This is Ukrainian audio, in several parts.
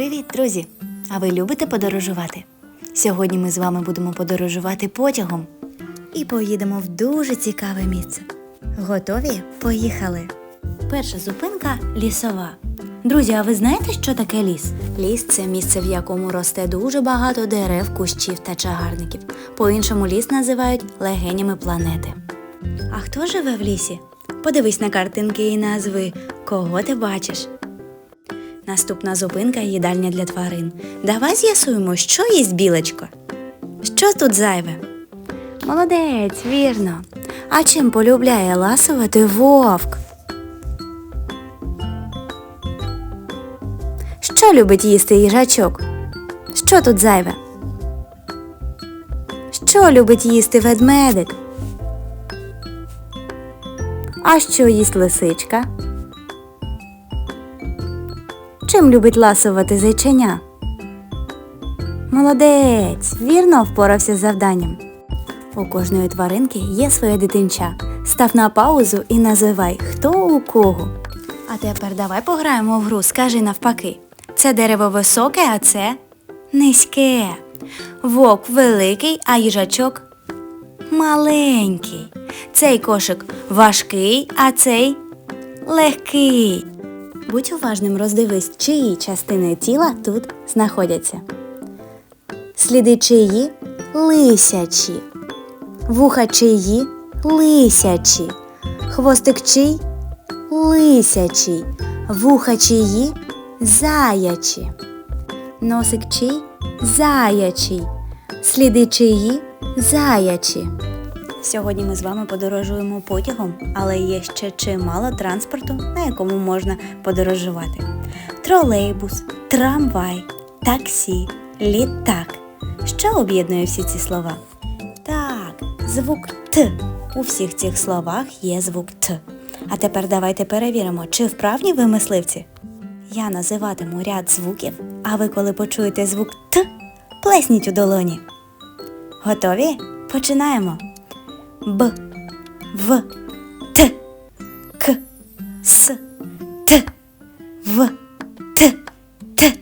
Привіт, друзі! А ви любите подорожувати? Сьогодні ми з вами будемо подорожувати потягом і поїдемо в дуже цікаве місце. Готові? Поїхали! Перша зупинка лісова. Друзі, а ви знаєте, що таке ліс? Ліс це місце, в якому росте дуже багато дерев, кущів та чагарників. По-іншому ліс називають легенями планети. А хто живе в лісі? Подивись на картинки і назви, кого ти бачиш. Наступна зупинка їдальня для тварин. Давай з'ясуємо, що їсть білочко. Що тут зайве? Молодець, вірно. А чим полюбляє ласувати вовк? Що любить їсти їжачок? Що тут зайве? Що любить їсти ведмедик? А що їсть лисичка? Чим любить ласувати зайченя? Молодець, вірно впорався з завданням. У кожної тваринки є своє дитинча. Став на паузу і називай, хто у кого. А тепер давай пограємо в гру, скажи навпаки. Це дерево високе, а це низьке. Вовк великий, а їжачок маленький. Цей кошик важкий, а цей легкий. Будь уважним, роздивись, чиї частини тіла тут знаходяться. Сліди чиї? Лисячі, вуха чиї? Лисячі, хвостик чий? Лисячий, вуха чиї? Заячі, носик чий? Заячий, сліди чиї? Заячі. Сьогодні ми з вами подорожуємо потягом, але є ще чимало транспорту, на якому можна подорожувати: тролейбус, трамвай, таксі, літак. Що об'єднує всі ці слова? Так, звук Т. У всіх цих словах є звук Т. А тепер давайте перевіримо, чи вправні ви мисливці. Я називатиму ряд звуків, а ви, коли почуєте звук Т, плесніть у долоні. Готові? Починаємо. Б, В, Т, К, С, Т, В, Т, Т,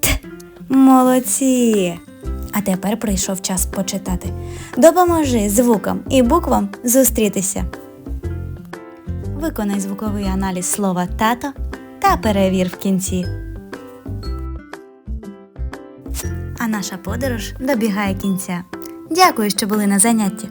Т. Молодці! А тепер прийшов час почитати. Допоможи звукам і буквам зустрітися. Виконай звуковий аналіз слова тато та перевір в кінці. А наша подорож добігає кінця. Дякую, що були на занятті.